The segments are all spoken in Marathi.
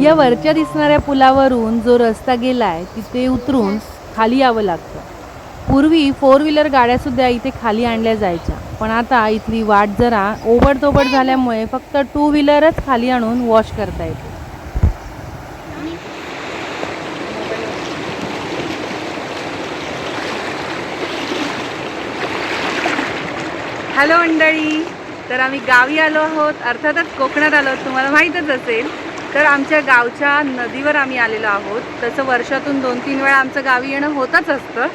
या वरच्या दिसणाऱ्या पुलावरून जो रस्ता गेलाय तिथे उतरून खाली यावं लागतं. पूर्वी फोर व्हीलर गाड्यासुद्धा इथे खाली आणल्या जायच्या. पण आता इथली वाट जरा ओबडतोबड झाल्यामुळे फक्त टू व्हीलरच खाली आणून वॉश करता येते. हॅलो मंडळी तर आम्ही गावी आलो आहोत. अर्थातच कोकणात आलो आहोत. तुम्हाला माहीतच असेल तर आमच्या गावच्या नदीवर आम्ही आलेलो आहोत. तसं वर्षातून दोन तीन वेळा आमचं गावी येणं होतच असतं.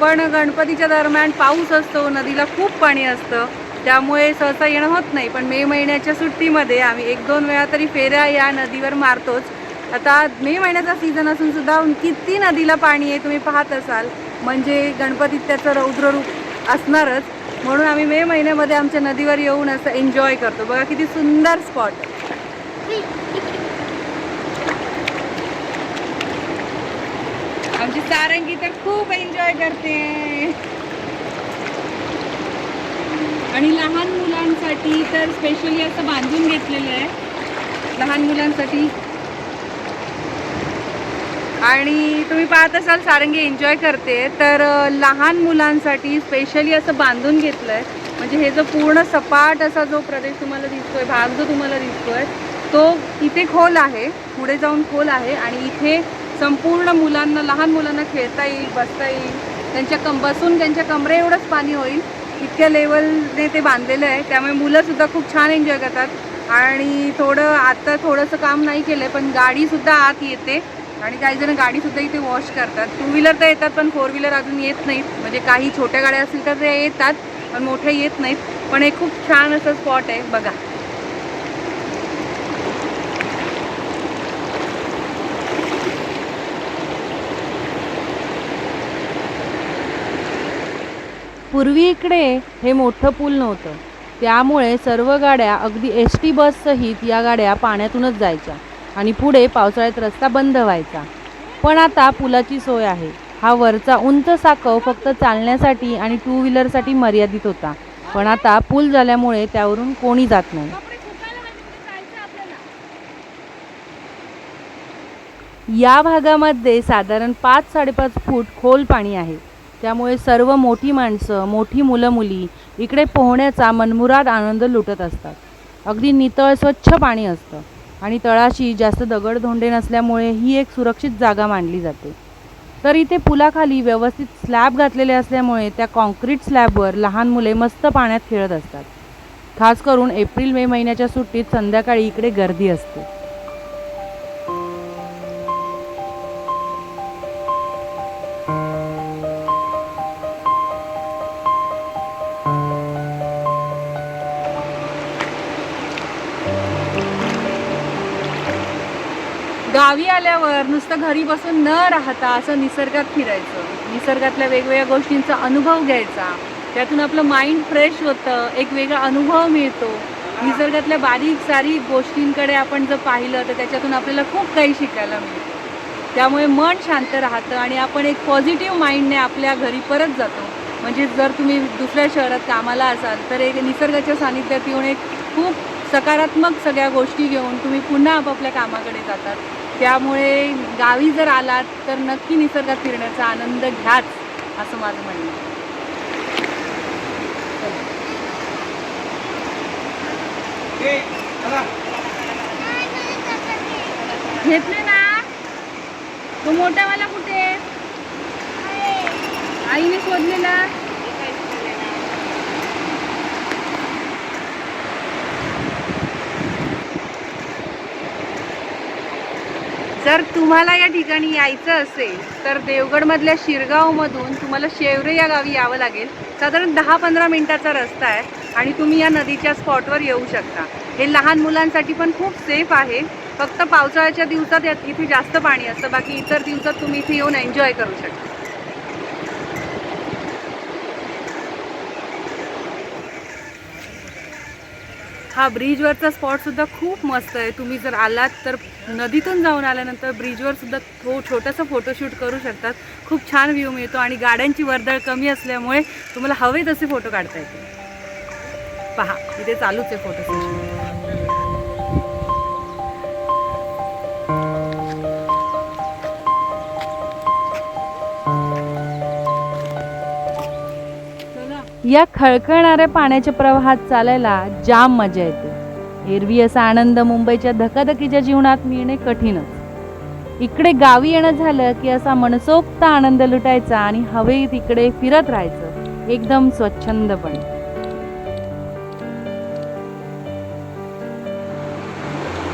पण गणपतीच्या दरम्यान पाऊस असतो नदीला खूप पाणी असतं. त्यामुळे सहसा येणं होत नाही. पण मे महिन्याच्या सुट्टीमध्ये आम्ही एक दोन वेळा तरी फेऱ्या या नदीवर मारतोच. आता मे महिन्याचा सीझन असून सुद्धा किती नदीला पाणी आहे तुम्ही पाहत असाल. म्हणजे गणपतीत त्याचं रौद्ररूप असणारच. म्हणून आम्ही मे महिन्यामध्ये आमच्या नदीवर येऊन असं एन्जॉय करतो. बघा किती सुंदर स्पॉट सारंगी तर खूप एन्जॉय करते. आणि लहान मुलांसाठी तर स्पेशली असं बांधून घेतलेलं आहे. लहान मुलांसाठी. आणि तुम्ही पाहत असाल सारंगी एन्जॉय करते. तर लहान मुलांसाठी स्पेशली असं बांधून घेतलं आहे म्हणजे हे जो पूर्ण सपाट असा जो प्रदेश तुम्हाला दिसतोय भाग जो तुम्हाला दिसतोय तो इथे खोल आहे. पुढे जाऊन खोल आहे. आणि इथे संपूर्ण मुलांना लहान मुलांना खेळता येईल बसता येईल. त्यांच्या कम बसून त्यांच्या कमरे एवढंच पाणी होईल. इतक्या लेवलने ते बांधलेलं आहे. त्यामुळे मुलंसुद्धा खूप छान एन्जॉय करतात. आणि थोडं आता थोडंसं काम नाही केलं आहे पण गाडीसुद्धा आत येते. आणि काही जण गाडीसुद्धा इथे वॉश करतात. टू व्हीलर तर येतात पण फोर व्हीलर अजून येत नाहीत. म्हणजे काही छोट्या गाड्या असतील तर ते येतात पण मोठ्या येत नाहीत. पण हे खूप छान असं स्पॉट आहे. बघा. पूर्वी इकडे हे मोठं पूल नव्हतं. त्यामुळे सर्व गाड्या अगदी एस टी बससहित या गाड्या पाण्यातूनच जायच्या आणि पुढे पावसाळ्यात रस्ता बंद व्हायचा. पण आता पुलाची सोय आहे. हा वरचा उंच साकव फक्त चालण्यासाठी आणि टू व्हीलरसाठी मर्यादित होता. पण आता पूल झाल्यामुळे त्यावरून कोणी जात नाही. या भागामध्ये साधारण पाच साडेपाच फूट खोल पाणी आहे. त्यामुळे सर्व मोठी माणसं मोठी मुलं मुली इकडे पोहण्याचा मनमुराद आनंद लुटत असतात. अगदी नितळ स्वच्छ पाणी असतं आणि तळाशी जास्त दगडधोंडे नसल्यामुळे ही एक सुरक्षित जागा मानली जाते. तर इथे पुलाखाली व्यवस्थित स्लॅब घातलेले असल्यामुळे त्या कॉन्क्रीट स्लॅबवर लहान मुले मस्त पाण्यात खेळत असतात. खास करून एप्रिल मे महिन्याच्या सुट्टीत संध्याकाळी इकडे गर्दी असते. गावी आल्यावर नुसतं घरी बसून न राहता असं निसर्गात फिरायचं. निसर्गातल्या वेगवेगळ्या गोष्टींचा अनुभव घ्यायचा. त्यातून आपलं माइंड फ्रेश होतं एक वेगळा अनुभव मिळतो. निसर्गातल्या बारीक सारीक गोष्टींकडे आपण जर पाहिलं तर त्याच्यातून आपल्याला खूप काही शिकायला मिळतं. त्यामुळे मन शांत राहतं आणि आपण एक पॉझिटिव्ह माइंडने आपल्या घरी परत जातो. म्हणजे जर तुम्ही दुसऱ्या शहरात कामाला असाल तर एक निसर्गाच्या सानिध्यात येऊन एक खूप सकारात्मक सगळ्या गोष्टी घेऊन तुम्ही पुन्हा आपापल्या कामाकडे जातात. त्यामुळे गावी जर आलात तर नक्की निसर्गात फिरण्याचा आनंद घ्याच असं माझं म्हणणं आहे. घेतले ना? तो मोठावाला कुठे? आईने शोधलेला. जर तुम्हाला या ठिकाणी यायचं असेल तर देवगडमधल्या शिरगावमधून तुम्हाला शेवरे या गावी यावं लागेल. साधारण दहा पंधरा मिनटाचा रस्ता आहे आणि तुम्ही या नदीच्या स्पॉटवर येऊ शकता. हे लहान मुलांसाठी पण खूप सेफ आहे. फक्त पावसाळ्याच्या दिवसात यात इथे जास्त पाणी असतं. बाकी इतर दिवसात तुम्ही इथे येऊन एन्जॉय करू शकता. हा ब्रिजवरचा स्पॉटसुद्धा खूप मस्त आहे. तुम्ही जर आलात तर नदीतून जाऊन आल्यानंतर ब्रिजवरसुद्धा थो छोटंसं फोटोशूट करू शकतात. खूप छान व्ह्यू मिळतो आणि गाड्यांची वर्दळ कमी असल्यामुळे तुम्हाला हवे तसे फोटो काढता येतील. पहा इथे चालूच आहे फोटो या खळखळणाऱ्या पाण्याच्या प्रवाहात चालायला जाम मजा येते. एरवी असा आनंद मुंबईच्या धकाधकीच्या जीवनात मिळणे कठीणच. इकडे गावी येणं झालं की असा मनसोक्त आनंद लुटायचा आणि हवेत इकडे फिरत राहायचं एकदम स्वच्छंदपणे.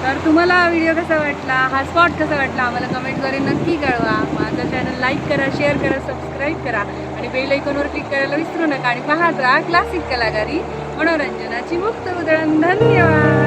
तर तुम्हाला हा व्हिडिओ कसा वाटला? हा स्पॉट कसा वाटला? आम्हाला कमेंटद्वारे नक्की कळवा. माझा चॅनल लाईक करा शेअर करा सबस्क्राईब करा. आणि बेल आयकॉनवर क्लिक करायला विसरू नका आणि पाहत राहा क्लासिक कलाकारी मनोरंजनाची मुक्त उधळण धन्यवाद!